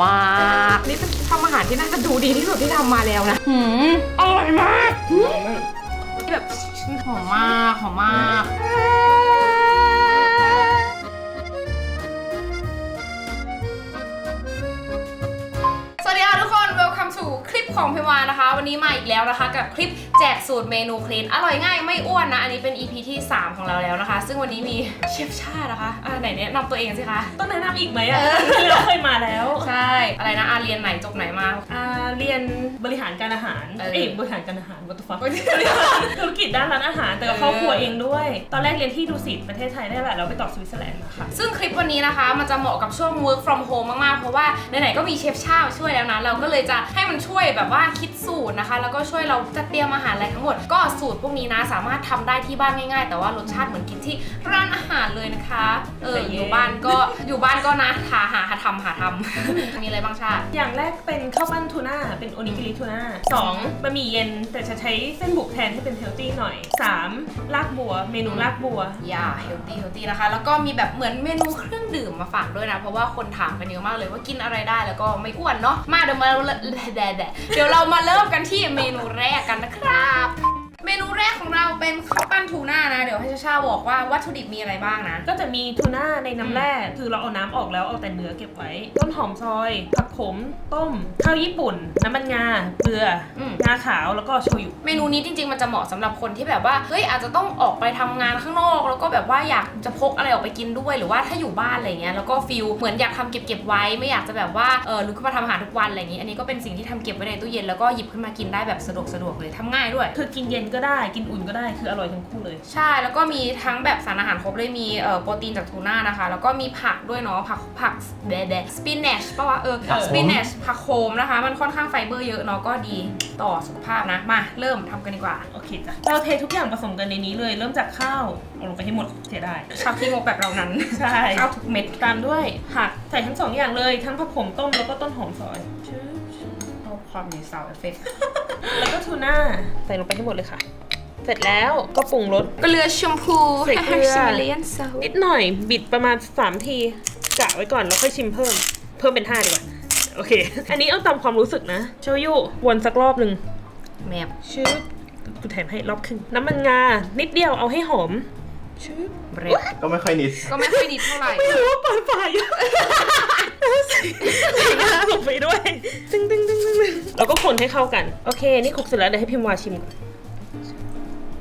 กินมาก นี่เป็นทำอาหารที่น่าจะดูดีที่สุดที่ทำมาแล้วนะหืมอร่อยมากหืมแบบหอมมากหอมมาก สวัสดีค่ะทุกคน welcome สู่คลิปของพิมวานะคะ วันนี้มาอีกแล้วนะคะ กับคลิป แจกสูตรเมนูคลีนอร่อยง่ายไม่อ้วนนะ อันนี้เป็น EP ที่ 3 ของเราแล้วนะคะ ซึ่งวันนี้มีเชฟชาตินะคะอ่าไหนแนะนำตัวเองสิคะต้องแนะนำอีกไหมอะเราเคยมาแล้ว ใช่ อะไรนะอาเรียนไหนจบไหนมา อ่าเรียนบริหารการอาหารเออเอ้ยบริหารการอาหารวัตถุฟักธุรกิจด้านร้านอาหารแต่กับครอบครัวเองด้วย ตอนแรกเรียนที่ดูสิตประเทศไทยได้แหละเราไปต่อสวิตเซอร์แลนด์มาค่ะซึ่งคลิปวันนี้นะคะมันจะเหมาะกับช่วง work from home มากๆ เพราะว่าไหนๆก็มีเชฟชามาช่วยแล้วนะเราก็เลยจะให้มันช่วยแบบว่าคิดสูตรนะคะ แล้วก็ช่วยเราจัดเตรียมอาหารอะไรทั้งหมด ก็สูตรพวกนี้นะสามารถทำได้ที่บ้านง่าย ๆ แต่ว่ารสชาติเหมือนกินที่ร้านอาหารเลยนะคะ เอออยู่บ้านก็อยู่บ้านก็นะหาหาหาทำหาทำมีอะไรบ้างชาติ อย่างแรกเป็นข้าวปั้นทูน่าเป็นโอนิกิริทูน่าสองบะหมี่เย็นแต่จะใช้เส้นบุกแทนให้เป็นเฮลตี้หน่อยสามลากบัว เมนูลากบัวอย่าเฮลตี้เฮลตี้นะคะ แล้วก็มีแบบเหมือนเมนูเครื่องดื่มมาฝากด้วยนะ เพราะว่าคนถามกันเยอะมากเลยว่ากินอะไรได้แล้วก็ไม่อ้วนเนาะมาเดี๋ยวมาแดดแดดเดี๋ยวเรามาเริ่มกันที่เมนูแรกกันนะครับบ มนูแรกของเราเป็นข้าวปั้นทูน่านะ เดี๋ยวให้ชาชาบอกว่าวัตถุดิบมีอะไรบ้างนะ ก็จะมีทูน่าในน้ำแร่คือเราเอาน้ำออกแล้วเอาแต่เนื้อเก็บไว้ ต้นหอมซอย ผักขม ต้ม ข้าวญี่ปุ่น น้ำมันงา เกลืออม งาขาวแล้วก็โชยุ เมนูนี้จริงๆ มันจะเหมาะสำหรับคนที่แบบว่า เฮ้ยอาจจะต้องออกไปทำงานข้างนอก แล้วก็แบบว่าอยากจะพกอะไรออกไปกินด้วย หรือว่าถ้าอยู่บ้านอะไรเงี้ย แล้วก็ฟิลเหมือนอยากทำเก็บๆไว้ ไม่อยากจะแบบว่า เออลุกขึ้นมาทำอาหารทุกวันอะไรอย่างงี้ อันนี้ก็เป็นสิ่งที่ทำเก็บไว้ในตู้เย็นแล้วก็หยิบขึ้นมากินได้แบบสะดวกสะดวกเลยทำง่ายด้วย คือกินเย็นก็ได้ กินอุ่นก็ได้ คืออร่อยทั้งคู่เลย ใช่ แล้วก็มีทั้งแบบสารอาหารครบเลย มีเอ่อโปรตีนจากทูน่านะคะ แล้วก็มีผักด้วยเนาะ ผักผักแดดสปินเนชป่าวะเออผักโขมสปินเนชผักโขมนะคะ มันค่อนข้างไฟเบอร์เยอะเนาะ ก็ดีต่อสุขภาพนะ มา เริ่มทำกันดีกว่า โอเคจ้ะ เราเททุกอย่างผสมกันในนี้เลย เริ่มจากข้าวเอาลงไปให้หมดเสียได้ชอบที่งกแบบเรานั้นใช่ ข้าวทุกเม็ด ตามด้วยผักใส่ทั้งสองอย่างเลย ทั้งผักขมต้มแล้วก็ต้นหอมซอยเอาความมีซาวเอฟเฟก แล้วก็ทูน่าใส่ลงไปให้หมดเลยค่ะ เสร็จแล้วก็ปรุงรส เกลือชมพูใส่เกลือชิมเลียนซาวนิดหน่อยบิดประมาณ 3 ทีกะไว้ก่อนแล้วค่อยชิมเพิ่ม เพิ่มเป็น 5 ดีกว่า โอเค อันนี้เอาตามความรู้สึกนะโชยุวนสักรอบหนึ่งแมบชืบกูแถมให้รอบครึ่งน้ำมันงา นิดเดียวเอาให้หอมชืบเบรดก็ไม่ค่อยนิด ก็ไม่ค่อยดีเท่าไหร่ ไม่รู้ว่าเปิดไฟอยู่ใส่งาลงไปด้วยตึ้งตึ้งตึ้งตึ้งตึ้ง แล้วก็คนให้เข้ากัน โอเค นี่คลุกเสร็จแล้วเดี๋ยวให้พิมพ์วาชิมก่อน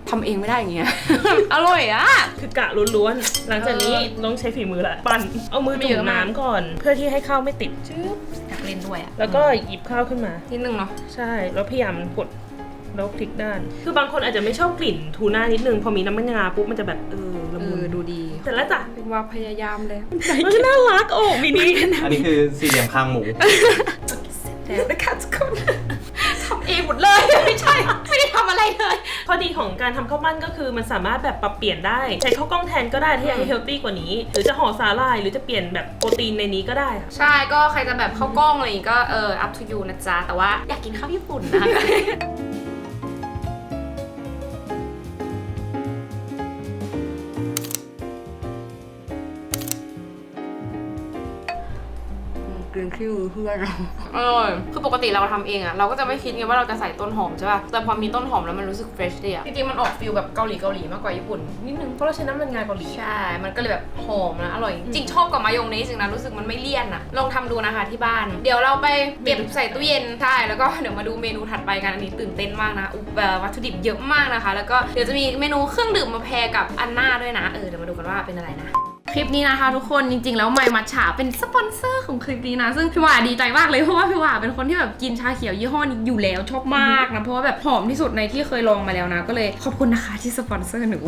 ทำเองไม่ได้อย่างเงี้ย อร่อยอะ คือกะล้วนๆ หลังจากนี้ต้องใช้ฝีมือละ ปั่น เอามือไม่จุ่เยมอะมากน้ำก่อน เพื่อที่ให้ข้าวไม่ติดชืบอยากเล่นด้วยอะแล้วก็หยิบข้าวขึ้นมา นิดนึงเนาะ ใช่ แล้วพยายามกดแล้วพลิกด้าน คือบางคนอาจจะไม่ชอบกลิ่นทูน่านิดนึง พอมีน้ำมันงาปุ๊บมันจะแบบเออละเอมุอนดูดีเสร็จแล้วจ้ะเป็นว่าพยายามเลยมันก็น่ารักโอ้มินิอันนี้คือสี่เหลี่ยมคางหมู แล้วนะคะทุกคนทำเองหมดเลยไม่ใช่ ไม่ได้ทำอะไรเลย ข้อดีของการทำข้าวปั้นก็คือมันสามารถแบบปรับเปลี่ยนได้ ใช้ข้าวกล้องแทนก็ได้ถ้าอยากให้เฮลตี้กว่านี้ หรือจะห่อสาหร่ายหรือจะเปลี่ยนแบบโปรตีนในนี้ก็ได้ค่ะ ใช่ก็ใครจะแบบเข้าวกล้องอะไรอย่างงี้ก็เออ up to you นะจ๊ะ แต่ว่าอยากกินข้าวญี่ปุ่นนะ กินขี้มือเพื่อนเราอร่อยคือปกติเราทำเองอะเราก็จะไม่คิดไงว่าเราจะใส่ต้นหอมใช่ป่ะ แต่พอมีต้นหอมแล้วมันรู้สึกเฟรชดีอะจริงๆมันออกฟิลแบบเกาหลีเกาหลีมากกว่าญี่ปุ่นนิดนึง เพราะเราใช้น้ำมันงาเกาหลี ใช่ มันก็เลยแบบหอมนะอร่อย จริงๆชอบกับมายองเนสจริงนะรู้สึกมันไม่เลี่ยนอะลองทำดูนะคะที่บ้าน เดี๋ยวเราไปเก็บใส่ตู้เย็นใช่แล้วก็เดี๋ยวมาดูเมนูถัดไปกันอันนี้ตื่นเต้นมากนะอุปเอ่อวัตถุดิบเยอะมากนะคะ แล้วก็เดี๋ยวจะมีเมนูเครื่องดื่มมาแพรกับอันน่าด้วยนะเออเดี๋ยวมาดูกันว่าเป็นอะไรนะ คลิปนี้นะคะทุกคนจริงๆ แล้วไมมัทฉาเป็นสปอนเซอร์ของคลิปนี้นะ ซึ่งพี่หว่าดีใจมากเลยเพราะว่าพี่หว่าเป็นคนที่แบบกินชาเขียวยี่ห้อนี้อยู่แล้วชอบมากนะเพราะว่าแบบหอมที่สุดในที่เคยลองมาแล้วนะ ก็เลยขอบคุณนะคะที่สปอนเซอร์หนู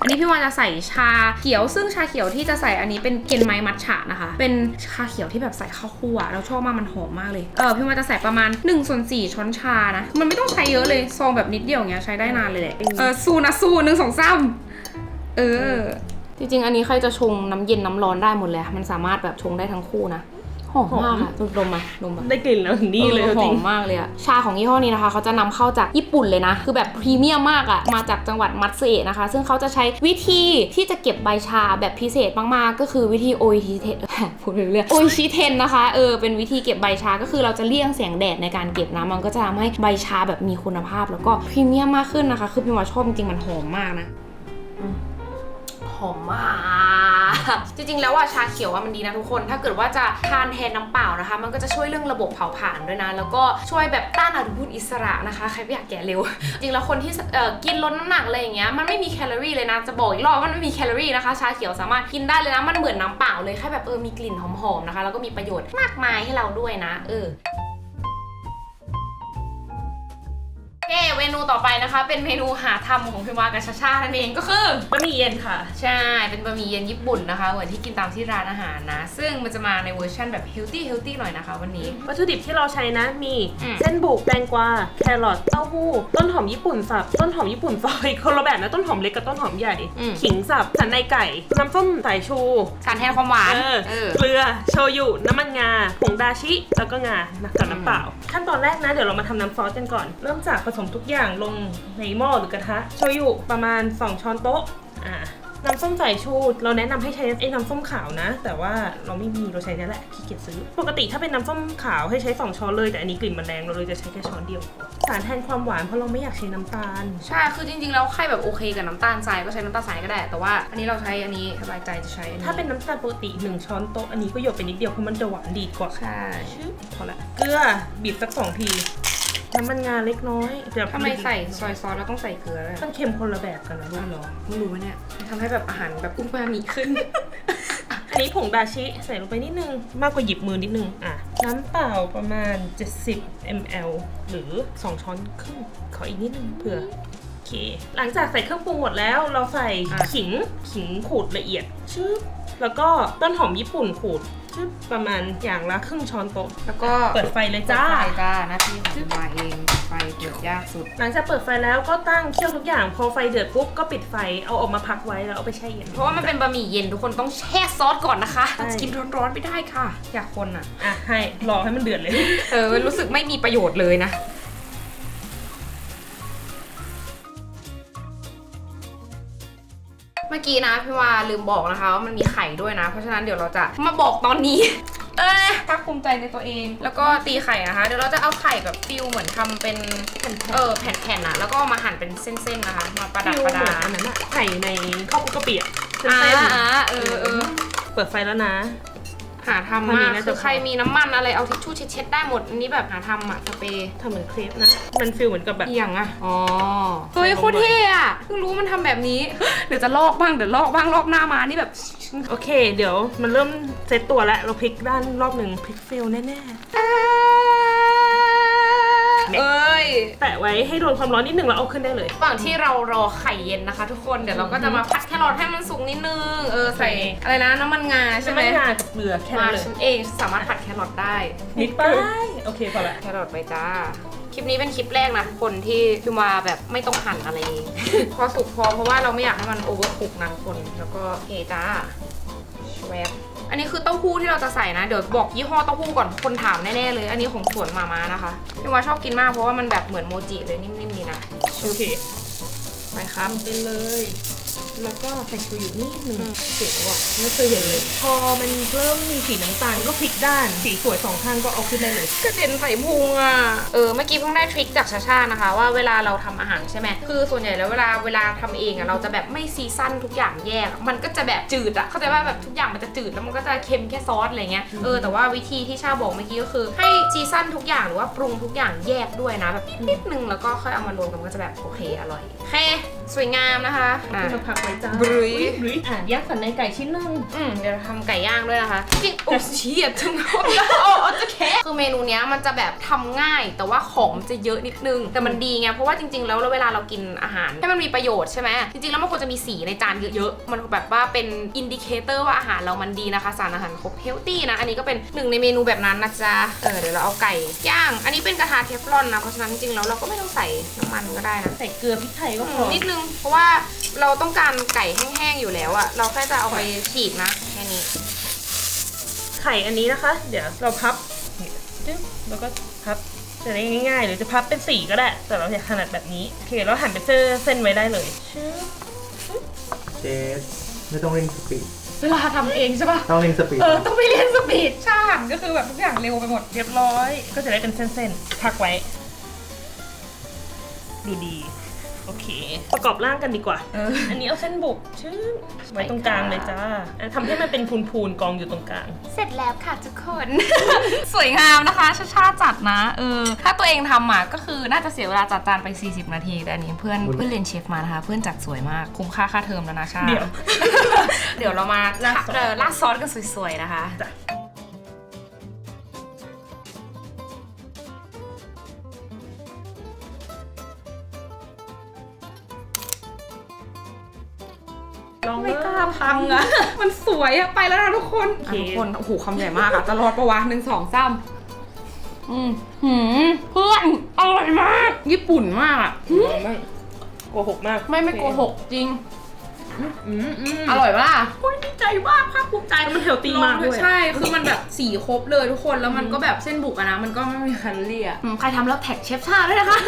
อันนี้พี่วาจะใส่ชาเขียว ซึ่งชาเขียวที่จะใส่อันนี้เป็นเกนไมมัทฉะนะคะ เป็นชาเขียวที่แบบใส่ข้าวคั่วเราชอบมากมันหอมมากเลยเออพี่วาจะใส่ประมาณ1ส่วน4ช้อนชานะมันไม่ต้องใช้เยอะเลยซองแบบนิดเดียวอย่างเงี้ยใช้ได้นานเลยแหละเออสู้นะสู้หนึ่งสองสามเออ จริงๆ อันนี้ใครจะชงน้ำเย็นน้ำร้อนได้หมดเลยอะมันสามารถแบบชงได้ทั้งคู่นะหหอมมากอะดมมาดมมาได้กลิ่นแล้วถึงนี่เลยออหจริองมมากเลยอะชาของยี่ห้อนี้นะคะ เขาจะนำเข้าจากญี่ปุ่นเลยนะ คือแบบพรีเมียมมากอะมาจากจังหวัดมัตสึเอะนะคะ ซึ่งเขาจะใช้วิธีที่จะเก็บใบชาแบบพิเศษมากๆ ก็คือวิธีโออิชิเทน พูดไปเรื่อยโออิชิเทนนะคะ เออ เป็นวิธีเก็บใบชา ก็คือเราจะเลี่ยงแสงแดดในการเก็บนะมันก็จะทำให้ใบชาแบบมีคุณภาพ แล้วก็พรีเมียมมากขึ้นนะคะ คือพี่ว่าชอบจริงๆมันหอมมากนะห อมมากจริงๆ แล้วว่าชาเขียวว่ามันดีนะทุกคน ถ้าเกิดว่าจะทานแทนน้ำเปล่านะคะ มันก็จะช่วยเรื่องระบบเผาผลาญด้วยนะ แล้วก็ช่วยแบบต้านอนุมูลอิสระนะคะ ใครไม่อยากแก่เร็ว จริงๆแล้วคนที่กินลดน้ำหนักอะไรอย่างเงี้ย มันไม่มีแคลอรี่เลยนะ จะบอกอีกรอบว่ามันไม่มีแคลอรี่นะคะ ชาเขียวสามารถกินได้เลยนะ มันเหมือนน้ำเปล่าเลย แค่แบบเออ มีกลิ่นหอมๆ นะคะ แล้วก็มีประโยชน์มากมายให้เราด้วยนะ เออ เคเมนูต่อไปนะคะ เป็นเมนูหาทำของพิมวากับชาชานั่นเองก็คือบะหมี่เย็นค่ะ ใช่ เป็นบะหมี่เย็นญี่ปุ่นนะคะเหมือนที่กินตามที่ร้านอาหารนะ ซึ่งมันจะมาในเวอร์ชันแบบเฮลตี้เฮลตี้หน่อยนะคะวันนี้ วัตถุดิบที่เราใช้นะมีอืม เส้นบุกแตงกวาแครอทเต้าหู้ต้นหอมญี่ปุ่นสับต้นหอมญี่ปุ่นซอยคนละแบบนะต้นหอมเล็กกับต้นหอมใหญ่ อืม ขิงสับสันในไก่น้ำส้มสายชูสารแทนความหวานเออเออ เกลือโชยุน้ำมันงาผงดาชิ แล้วก็งากับน้ำเปล่า ขั้นตอนแรกนะ เดี๋ยวเรามาทำน้ำซอสกันก่อน เริ่มจากผสมทุกอย่างลงในหม้อหรือกระทะโชยุประมาณ 2 ช้อนโต๊ะอ่าน้ำส้มสายชูเราแนะนำให้ใช้ไอ้น้ำส้มขาวนะ แต่ว่าเราไม่มีเราใช้นี่แหละขี้เกียจซื้อ ปกติถ้าเป็นน้ำส้มขาวให้ใช้ 2 ช้อนเลยแต่อันนี้กลิ่นมันแรงเราเลยจะใช้แค่ช้อนเดียว สารแทนความหวานเพราะเราไม่อยากใช้น้ำตาล ใช่ คือจริงๆแล้วใครแบบโอเคกับน้ำตาลทรายก็ใช้น้ำตาลทรายก็ได้ แต่ว่าอันนี้เราใช้อันนี้สบายใจจะใช้อันนี้ถ้าเป็นน้ำตาลปกติ 1 ช้อนโต๊ะอันนี้ก็หยดไปนิดเดียวเพราะมันจะหวานดีกว่าใช่ชึบพอละเกลือบีบสักสองที น้ำมันงาเล็กน้อยเดี๋ยวทำไมใส่ซอยซอสแล้วต้องใส่เกลือด้วยมันเค็มคนละแบบกันนะลูกเหรอไม่รู้เนี่ยทำให้แบบอาหารแบบอุ้มมามีขึ้น อันนี้ผงดาชิใส่ลงไปนิดนึง มากกว่าหยิบมือนิดนึง อะ น้ำเปล่าประมาณ 70 ml หรือ 2 ช้อนครึ่ง ขออีกนิดนึงเผื่อโอเค หลังจากใส่เครื่องปรุงหมดแล้ว เราใส่อะขิง ขิงขูดละเอียด ชึบแล้วก็ต้นหอมญี่ปุ่นขูด ชึบประมาณอย่างละครึ่งช้อนโต๊ะแล้วก็เปิดไฟเลยจ้า ไฟจ้าหน้าที่ของมาเองไฟเกิดยากสุด หลังจากเปิดไฟแล้วก็ตั้งเคี่ยวทุกอย่างพอไฟเดือดปุ๊บก็ปิดไฟเอาออกมาพักไว้แล้วเอาไปแช่เย็น เพราะว่ามันเป็นบะหมี่เย็นทุกคนต้องแช่ซอสก่อนนะคะใช่จะกินร้อนๆไม่ได้ค่ะ อยากคนอะ อะให้รอให้มันเดือดเลย เออรู้สึกไม่มีประโยชน์เลยนะ มื่อกี้นะพี่ว่าลืมบอกนะคะว่ามันมีไข่ด้วยนะ เพราะฉะนั้นเดี๋ยวเราจะมาบอกตอนนี้ เออภาคภูมิใจในตัวเอง แล้วก็ตีไข่นะคะ เดี๋ยวเราจะเอาไข่แบบฟิลเหมือนทำเป็นเออแผ่นๆนะแล้วก็เอามาหั่นเป็นเส้นๆนะคะ มาประดับฟิวประเหมืดาอนอันนั้นอะไข่ในข้าวคลุกกะปิอะเส้อ่านๆอ่าเออเออเปิดไฟแล้วนะ หาทำวันนี้มากน่าจะคือใครมีน้ำมันอะไรเอาทิชชู่เช็ดๆได้หมดอันนี้แบบหาทำอะสเปรย์ทำเหมือนเครปนะ มันฟิลเหมือนกับแบบเอียงอะอ๋อเฮ้ยโคตรเท่อะเพิ่งรู้มันทำแบบนี้ เดี๋ยวจะลอกบ้างเดี๋ยวลอกบ้างรอบหน้ามานี่แบบ โอเค เดี๋ยวมันเริ่มเซตตัวแล้วเราพลิกด้านรอบหนึ่งพลิกฟิลแน่ เอ้ยๆแตะไว้ให้โดนความร้อนนิดหนึ่งแล้วเอาขึ้นได้เลย ระหว่างที่เรารอไข่เย็นนะคะ ทุกคนเดี๋ยวเราก็จะมาผัดแครอทให้มันสุกนิดนึงเออใส่อะไรนะน้ำมันงาใช่ใช่ไหไหมมงากับเกลือแค่มานั้นเลยฉันเองสามารถผัดแครอทได้ นิดไปโอเคพอละแครอทไปจ้า คลิปนี้เป็นคลิปแรกนะคนที่คือมาแบบไม่ต้องหั่นอะไรเองพอสุกพอเพราะว่าเราไม่อยากให้มันโอเวอร์คุกนะทุกคน แล้วก็เทจ้าชวบ อันนี้คือเต้าหู้ที่เราจะใส่นะ เดี๋ยวบอกยี่ห้อเต้าหู้ก่อนคนถามแน่ๆเลย อันนี้ของสวนมาม่านะคะพี่ว่าชอบกินมากเพราะว่ามันแบบเหมือนโมจิเลยนิ่มๆดีนะโอเคไปครับทำไปเลย แล้วก็ใส่ชูอยู่นิดนึงอืมเสียวอะไม่เคยเห็นเลย พอมันเริ่มมีสีน้ำตาลก็พลิกด้าน สีสวยสองข้างก็เอาขึ้นได้เลยกระเด็นใส่พุงอะ เออ เมื่อกี้เพิ่งได้ทริคจากชาชานะคะ ว่าเวลาเราทำอาหารใช่ไหม คือส่วนใหญ่แล้วเวลาเวลาทำเองอะเราจะแบบไม่ซีซั่นทุกอย่างแยก มันก็จะแบบจืดอะ เข้าใจว่าแบบทุกอย่างมันจะจืดแล้วมันก็จะเค็มแค่ซอสอะไรเงี้ย เออ แต่ว่าวิธีที่ชาบอกเมื่อกี้ก็คือให้ซีซั่นทุกอย่างหรือว่าปรุงทุกอย่างแยกด้วยนะแบบนิดนึงแล้วก็ค่อยเอามารวมกันมันก็จะแบบโอเคอร่อยโอเคสวยงามนะคะ อะมาพักไว้จ้าบรุยบรุยอะยัดสันในไก่ชิ้นหนึงอืมเดี๋ยวทำไก่ย่างด้วยนะคะจริงโอ้เชียดจังเลยโอ้โอ้จะแค่คือเมนูเนี้ยมันจะแบบทำง่าย แต่ว่าของมันจะเยอะนิดนึง แต่มันดีไงเพราะว่าจริง ๆ แล้วเวลาเรากินอาหารให้มันมีประโยชน์ใช่ไหมจริงๆ แล้วมันควรจะมีสีในจานเยอะๆมันแบบว่าเป็นอินดิเคเตอร์ว่าอาหารเรามันดีนะคะสารอาหารครบเฮลตี้นะอันนี้ก็เป็นหนึ่งในเมนูแบบนั้นนะจ๊ะเออเดี๋ยวเราเอาไก่ย่าง อันนี้เป็นกระทะเทฟลอนนะเพราะฉะนั้นจริงๆแล้วเราก็ไม่ต้องใส่น้ำมันก็ได้นะใส่เกลือพริกไทยก็พอนิดนึงเพราะว่า เราต้องการไก่แห้งๆอยู่แล้วอะเราแค่จะเอาไปฉีกนะแค่นี้ ไข่อันนี้นะคะ เดี๋ยวเราพับเนี่ยจึ๊บแล้วก็พับจะได้ง่ายๆ หรือจะพับเป็นสีก็ได้ แต่เราอยากถนัดแบบนี้ โอเค เราหั่นเป็นเส้นเส้นไว้ได้เลยชึบเจสไม่ต้องเร่งสปีดเวลาทำเองใช่ปะต้องเร่งสปีดเออ ต้องไปเรียนสปีดชาหันก็คือแบบทุกอย่างเร็วไปหมดเรียบร้อย ก็จะได้เป็นเส้นๆ พักไว้ ดูดี โอเค ประกอบร่างกันดีกว่า เออ อันนี้เอาเส้นบุกชึบไว้ตรงกลางเลยจ้าอะทำให้มันเป็นพูนๆกองอยู่ตรงกลาง เสร็จแล้วค่ะทุกคน สวยงามนะคะชาชาจัดนะเออถ้าตัวเองทำอะก็คือน่าจะเสียเวลาจัดจานไป 40 นาที แต่อันนี้เพื่อนเพื่อนเรียนเชฟมานะคะ เพื่อนจัดสวยมากคุ้มค่าค่าเทอมแล้วนะชาเดี๋ยว เดี๋ยวเรามาราดซอส เออราดซอสกันสวยๆนะคะ จ้ะ องไม่กล้าพังอะ มันสวยอะไปแล้วนะทุกคนโอเคทุกคนโอ้โหคำใหญ่มากอะจะรอดประวะหนึ่งสองสามอืมหืมเพื่อนอร่อยมาก ญี่ปุ่นมากอะลองบ้างโกหกมากไม่ไม่โกหกจริง อืมอืมอร่อยปะล่ะโอ้ยดีใจมากภาคภูมิใจมันเฮลตี้มากด้วยใช่ คือมันแบบสีครบเลยทุกคนแล้วมันก็แบบเส้นบุกอะนะมันก็ไม่มีแคลอรี่อะอืมใครทำแล้วแท็กเชฟชาด้วยนะคะ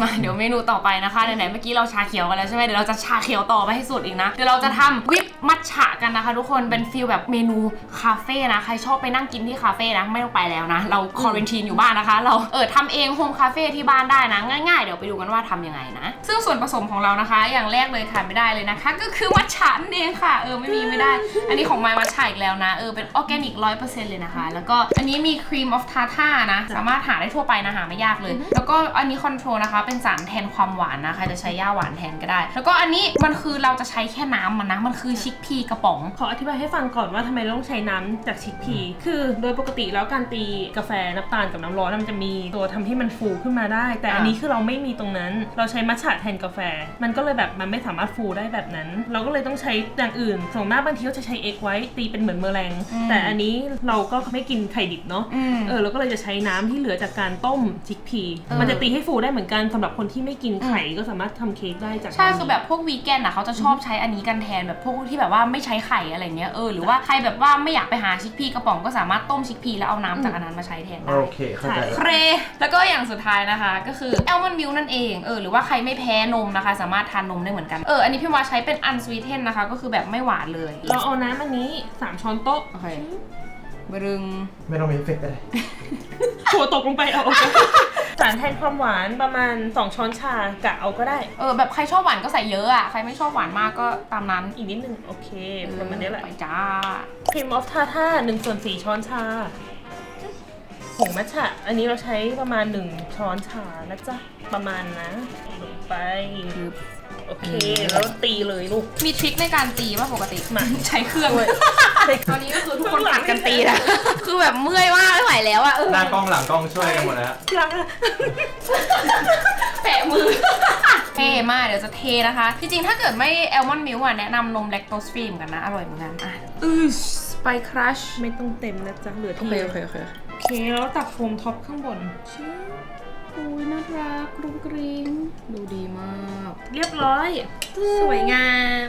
มาเดี๋ยวเมนูต่อไปนะคะไหนๆเมื่อกี้เราชาเขียวกันแล้วใช่ไหมเดี๋ยวเราจะชาเขียวต่อไปให้สุดอีกนะเดี๋ยวเราจะทำวิปมัทฉะกันนะคะ ทุกคนเป็นฟิลแบบเมนูคาเฟ่นะใครชอบไปนั่งกินที่คาเฟ่นะไม่ต้องไปแล้วนะ เราคอร์เรนทีนอยู่บ้านนะคะ เราเออทำเองโฮมคาเฟ่ที่บ้านได้นะ ง่ายๆ เดี๋ยวไปดูกันว่าทำยังไงนะ ซึ่งส่วนผสมของเรานะคะ อย่างแรกเลยขาดไม่ได้เลยนะคะ ก็คือมัทฉะนั่นเองค่ะเออไม่มีไม่ได้ อันนี้ของไมมัทฉะอีกแล้วนะเออเป็นออร์แกนิกร้อยเปอร์เซ็นต์เลยนะคะ แล้วก็อันนี้มีครีมออฟทาท่านะสามารถหาได้ทั่วไปนะหาไม่ยากเลย แล้วก็อันนี้คอนโทรลนะคะเป็นสารแทนความหวานนะใครจะใช้ย่าหวานแทนก็ได้ แล้วก็อันนี้มันคือเราจะใช้แค่น้ำมันนะ มันคือชิคพีกระป๋อง ขออธิบายให้ฟังก่อนว่าทำไมเราต้องใช้น้ำจากชิคพี คือโดยปกติแล้วการตีกาแฟน้ำตาลกับน้ำร้อนมันจะมีตัวทำให้มันฟูขึ้นมาได้ แต่อันนี้คือเราไม่มีตรงนั้น เราใช้มัทฉะแทนกาแฟ มันก็เลยแบบมันไม่สามารถฟูได้แบบนั้น เราก็เลยต้องใช้อย่างอื่นส่วนมากบางทีก็จะใช้เอ็กไว้ตีเป็นเหมือนเมอร์แรงอืม แต่อันนี้เราก็ไม่กินไข่ดิบเนาะ อืม เออเราก็เลยจะใช้น้ำที่เหลือจากการต้มชิคพี เออ มันจะตีให้ฟูได้เหมือนกันสำหรับคนที่ไม่กินไข่ก็สามารถทำเค้กได้จากใช่น้ำคือแบบพวกวีแกนอะเขาจะชอบใช้อันนี้กันแทนแบบพวกที่แบบว่าไม่ใช้ไข่อะไรเงี้ยเออหรือว่าใครแบบว่าไม่อยากไปหาชิคพีกระป๋องก็สามารถต้มชิคพีแล้วเอาน้ำจากอันนั้นมาใช้แทนได้ โอเค เข้าใจเคแล้วรแล้วก็อย่างสุดท้ายนะคะ ก็คือแอลมอนด์มิลนั่นเองเออหรือว่าใครไม่แพ้นมนะคะ สามารถทานนมได้เหมือนกันเอออันนี้พี่วาใช้เป็นอันสวีเทนนะคะ ก็คือแบบไม่หวานเลย เราเอาน้ำอันนี้ 3 ช้อนโต๊ะโอเค บรึง ไม่ต้องมีเอฟเฟกต์อะไรถั่วตกลงไปเอาสารแทนความหวานประมาณ 2 ช้อนชากะเอาก็ได้ เออแบบใครชอบหวานก็ใส่เยอะอะ ใครไม่ชอบหวานมากก็ตามนั้นอีกนิดนึงโอเคประมาณนี้แหละไปจ้าครีมออฟทาท่าหนึ่งส่วนสี่ช้อนชาผงมัทฉะอันนี้เราใช้ประมาณ 1 ช้อนชานะจ๊ะประมาณนะลงไป โอเค แล้วตีเลยลูก มีทริคในการตีป่ะปกติมา ใช้เครื่องตอนนี้ก็คือทุกคนผัดกันตีนะคือแบบเมื่อยมากไม่ไหวแล้วอะเออหน้ากล้องหลังกล้องช่วยกันหมดแล้วที่รักอะแปะมือเทมากเดี๋ยวจะเทนะคะ จริงๆ ถ้าเกิดไม่แอลมอนด์มิลค์อะแนะนำนมแลคโตสฟรีเหมือนกันนะ อร่อยเหมือนกันอะอือไปครัชไม่ต้องเต็มนะจ๊ะ เหลือโอที่เคโอเคโอเคโอเคแล้วตักโฟมท็อปข้างบนชิ อุ้ยน่ารักกรุงกริง ดูดีมาก เรียบร้อย สวยงาม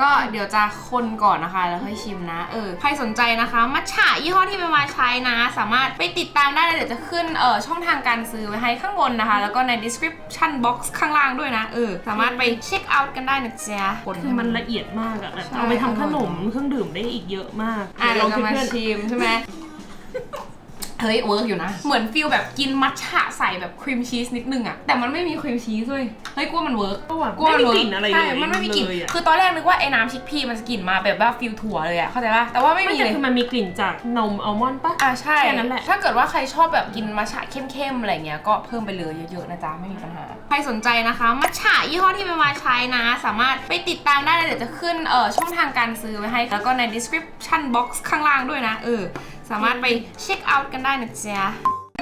ก็เดี๋ยวจะคนก่อนนะคะ แล้วค่อยชิมนะ เออ ใครสนใจนะคะ มัทฉะยี่ห้อที่เป็นวายใช้นะ สามารถไปติดตามได้เลยเดี๋ยวจะขึ้น เออช่องทางการซื้อไว้ให้ข้างบนนะคะ แล้วก็ใน description box ข้างล่างด้วยนะ เออ สามารถไปเช็คเอาท์กันได้นะจ๊ะคนคือมันละเอียดมากอะแบบใช่เอาไปทำขนมเครื่องดื่มได้อีกเยอะมากอะลเราองจะมาเพื่อนชิมใช่ไหม เฮ้ยเวิร์กอยู่นะ เหมือนฟิลแบบกินมัทฉะใส่แบบครีมชีสนิดนึงอะแต่มันไม่มีครีมชีสด้วยเฮ้ยกลัวมันเวิร์ก ก็หวานกลัวไม่มันมีเวิกร์ลิ่นอะไรเลยใช่มันไม่มีกลิ่น เลยอะคือตอนแรกนึกว่าไอ้น้ำชิคพีมันจะกลิ่นมาแบบว่าฟิลถั่วเลยอะเข้าใจป่ะ แต่ว่าไม่ไม่มีแต่เลย คือมันมีกลิ่นจากนมอัลมอนด์ปะ อ่าใช่ แค่นั้นแหละ ถ้าเกิดว่าใครชอบแบบกินมัทฉะเข้มๆอะไรเงี้ย ก็เพิ่มไปเลยเยอะๆนะจ๊ะ ไม่มีปัญหา ใครสนใจนะคะ มัทฉะยี่ห้อที่เป็นวายใช้นะ สามารถไปติดตามได้เลยเดี๋ยวจะขึ้นเออช่องทางการซื้อไว้ให้ แล้วก็ใน description box ข้างล่างด้วยนะ เออ สามารถไปเช็คเอาท์กันได้นะจ๊ะ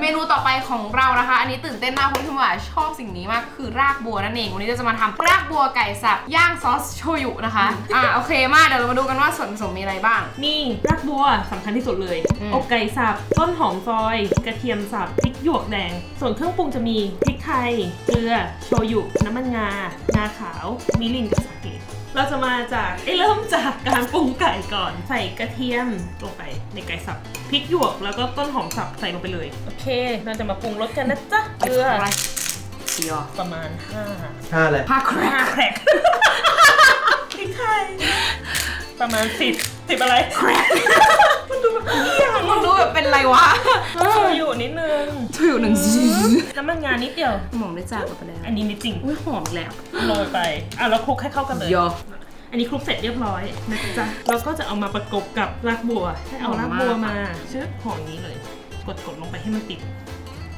เมนูต่อไปของเรานะคะ อันนี้ตื่นเต้นมากเพราะพี่หวาชอบสิ่งนี้มากคือรากบัวนั่นเอง วันนี้เราจะมาทำรากบัวไก่สับย่างซอสโชยุนะคะ อ่าโอเคมากเดี๋ยวเรามาดูกันว่าส่วนผสมมีอะไรบ้าง นี่รากบัวสำคัญที่สุดเลย อืม อกไก่สับ ต้นหอมซอย กระเทียมสับ พริกหยวกแดง ส่วนเครื่องปรุงจะมีพริกไทย เกลือ โชยุ น้ำมันงา งาขาว มิรินกับสาเก เราจะมาจากเอ้ยเริ่มจากการปรุงไก่ก่อน ใส่กระเทียมลงไปในไก่สับพริกหยวกแล้วก็ต้นหอมสับใส่ลงไปเลย โอเค เราจะมาปรุงรสกันนะจ๊ะเกลือเดียวประมาณห้าห้าเลยผ้าแครห้าแครกพริกไทยประมาณสิบสิบอะไรแครก มันดูแบบเอี่ยงมันดูแบบเป็นไรวะโชยุนิดนึงโชยุหนึ่งน้ำมันงานิดเดียว หมอมได้จากกันไปแล้วอันนี้นิดจริงอุ้ยหอมอีกแล้วโรยไปอะแล้วคลุกให้เข้ากันเลย ยออันนี้คลุกเสร็จเรียบร้อยนะจ๊ะเราก็จะเอามาประกบกับรากบัว ให้เอารากบัวมาชึบห่ออย่างนี้เลย กดกดๆลงไปให้มันติด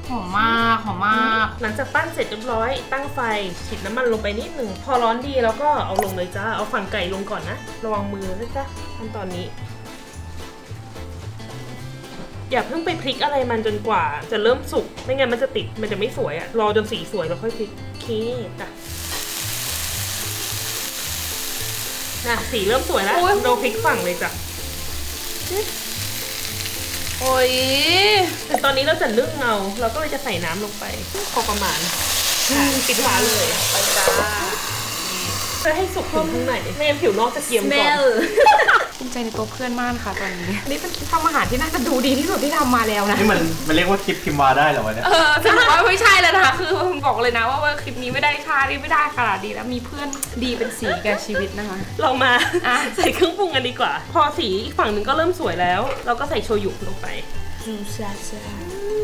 หอมมากหอมมาก หลังจากปั้นเสร็จเรียบร้อย ตั้งไฟฉีดน้ำมันลงไปนิดหนึ่ง พอร้อนดีแล้วก็เอาลงเลยจ้า เอาฝั่งไก่ลงก่อนนะ ระวังมือนะจ๊ะขั้นตอนนี้ อย่าเพิ่งไปพลิกอะไรมันจนกว่า จะเริ่มสุก ไม่งั้นมันจะติด มันจะไม่สวยอะรอจนสีสวยแล้วค่อยพลิกโอเคจ้ะน่ะสีเริ่มสวยแล้ว โอ้ยเราพลิกฝั่งเลยจ้ะโอ้ยแต่ตอนนี้เราจะนึ่งเอา เราก็เลยจะใส่น้ำลงไป พอประมาณปิดฝาเลย ไปจ้าเพื่อให้สุกถึงข้างในไม่งั้นผิวนอกจะเกรียมก่อน ภูมิใจในตัวเพื่อนมากนะคะตอนนี้ นี่เป็นทำอาหารที่น่าจะดูดีที่สุดที่ทำมาแล้วนะ นี่มันมันเรียกว่าคลิปพิมพ์วาได้เหรอวะเนี่ย เออจะบอกว่าไม่ใช่เลยนะคะ คือบอกเลยนะว่าว่าคลิปนี้ไม่ได้ชาที่ไม่ได้ขนาดดีแล้วมีเพื่อนดีเป็นสีแก่ชีวิตนะคะ เรามาอะ ใส่เครื่องปรุงกันดีกว่า พอสีอีกฝั่งหนึ่งก็เริ่มสวยแล้ว เราก็ใส่โชยุลงไปดูซาซา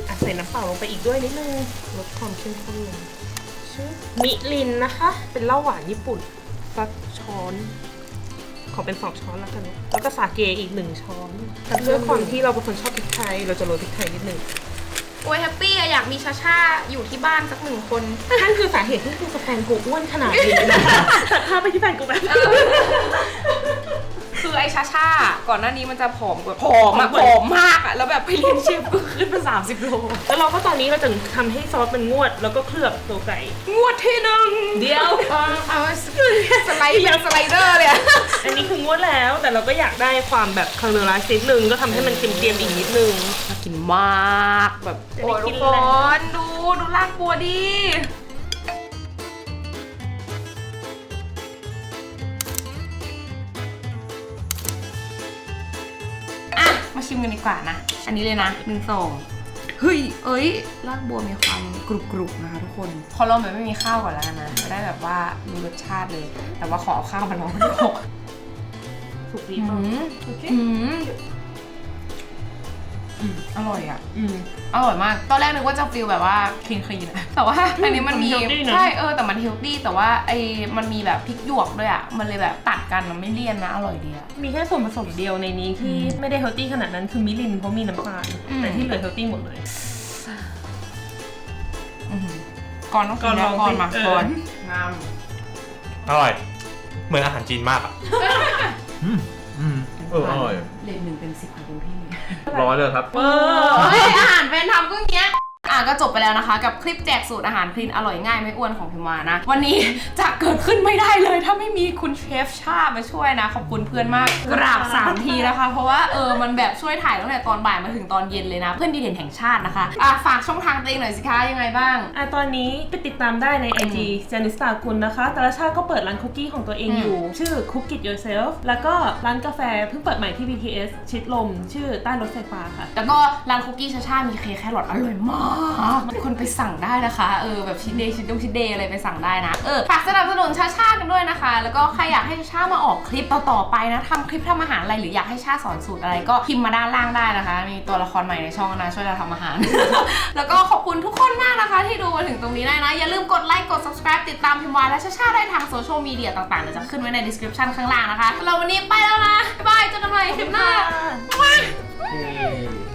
อะใส่น้ำเปล่าลงไปอีกด้วยนิดนึงลดความเข้มข้นลงมิรินนะคะ เป็นเหล้าหวานญี่ปุ่นสักช้อนข อเป็นสองช้อนแล้วกันเนอะแล้วก็สาเกอีกหนึ่งช้อนแต่ด้วยความที่เราเป็นคนชอบพริกไทย เราจะโรยพริกไทยนิดนึงโอ้ยแฮปปี้อะอยากมีชาชาอยู่ที่บ้านสักหนึ่งคน นั่นคือสาเหตุที่คือแฟนกูอ้วนขนาดนี้นะตัดภาพไปที่แฟนกูแบบ คือไอชาชาก่อนหน้านี้มันจะผอมกว่าผอมอะผอมมากอะแล้วแบบไปเรียนเชฟก็ขึ้นมา30 โล แล้วเราก็ตอนนี้เราจะทำให้ซอสมันงวด แล้วก็เคลือบตัวไก่ งวดที่หนึ่งเดี๋ยว เอาเอาสไลด์เป็นสไลเดอร์เลยอะอันนี้คืองวดแล้ว แต่เราก็อยากได้ความแบบคาราเมลไลซ์นิดนึง ก็ทำให้มันเค็มๆอีกนิดนึง น่ากินมากแบบจะได้โอ้ยกิทุกนคแล้วนดูดูลากบัวดิ มาชิมกันดีกว่านะ อันนี้เลยนะหนึ่งสองเฮ้ย เอ้ยลากบัวมีความกรุบกรุบๆนะคะทุกคน ขอลองแบบไม่มีข้าวก่อนแล้วกันนะจะได้แบบว่ารู้รสชาติเลย แต่ว่าขอเอาข้าวมาลองด้วยสุกดีอืมากมโอเคอืม อืมอร่อยอะ อืมอร่อยมาก ตอนแรกนึกว่าจะฟีลแบบว่าคลีนคลีนแต่ว่าอันนี้มันมี มัน healthy นะ ใช่เออแต่มันเฮลตี้แต่ว่าไอ้มันมีแบบพริกหยวกด้วยอะ มันเลยแบบตัดกันมันไม่เลี่ยนนะ อร่อยดีอะ มีแค่ส่วนผสมเดียวในนี้ที่ไม่ได้เฮลตี้ขนาดนั้นคือมิลินเพราะมีน้ำตาลอืม แต่ที่เหลือเฮลตี้หมดเลย อื้อหือก่อนต้องกินก่อนลแล้อวงก่อนสิมาเออ ก่อน งามอร่อย เหมือนอาหารจีนมากอะอืม อืมเอออร่อย เลนหนึ่งเป็นสิบของคุณพี่ร้อยเลยครับ เออเฮ้ยอาหารเป็นทำก็เงี้ยอะ ก็จบไปแล้วนะคะ กับคลิปแจกสูตรอาหารคลีนอร่อยง่ายไม่อ้วนของพิมวานะ วันนี้จะเกิดขึ้นไม่ได้เลย ถ้าไม่มีคุณเชฟชามาช่วยนะ ขอบคุณเพื่อนมากกราบสามทีนะคะ เพราะว่าเออมันแบบช่วยถ่ายตั้งแต่ตอนบ่ายมาถึงตอนเย็นเลยนะ เพื่อนดีเด่นแห่งชาตินะคะอะฝากช่องทางตัวเองหน่อยสิคะยังไงบ้าง อะตอนนี้ไปติดตามได้ใน IG จานิสตากุลนะคะ แต่ละชาติก็เปิดร้านคุกกี้ของตัวเองอืมอยู่ ชื่อ Cook It Yourself แล้วก็ร้านกาแฟเพิ่งเปิดใหม่ที่ BTS ชิดลม ชื่อใต้รถไฟฟ้าค่ะ แล้วก็ร้านคุกกี้ชาชามีเค้กแครอทอร่อยมากคนไปสั่งได้นะคะ เออแบบชิดเดย์ชิดดงชิดเดย์อะไรไปสั่งได้นะ เออฝากสนับสนุนชาชากันด้วยนะคะ แล้วก็ใครอยากให้ชาชามาออกคลิปต่อๆไปนะทำคลิปทำอาหารอะไรหรืออยากให้ชาสอนสูตรอะไรก็พิมพ์มาด้านล่างได้นะคะ มีตัวละครใหม่ในช่องนะช่วยเราทำอาหาร แล้วก็ขอบคุณทุกคนมากนะคะ ที่ดูมาถึงตรงนี้ได้นะ อย่าลืมกดไลค์กด subscribe ติดตามพิมพ์วานและชาชาได้ทางโซเชียลมีเดียต่างๆเดี๋ยวจะขึ้นไว้ใน description ข้างล่างนะคะเราวันนี้ไปแล้วนะบ๊ายบายเจอกันใหม่คลิปหน้าเย้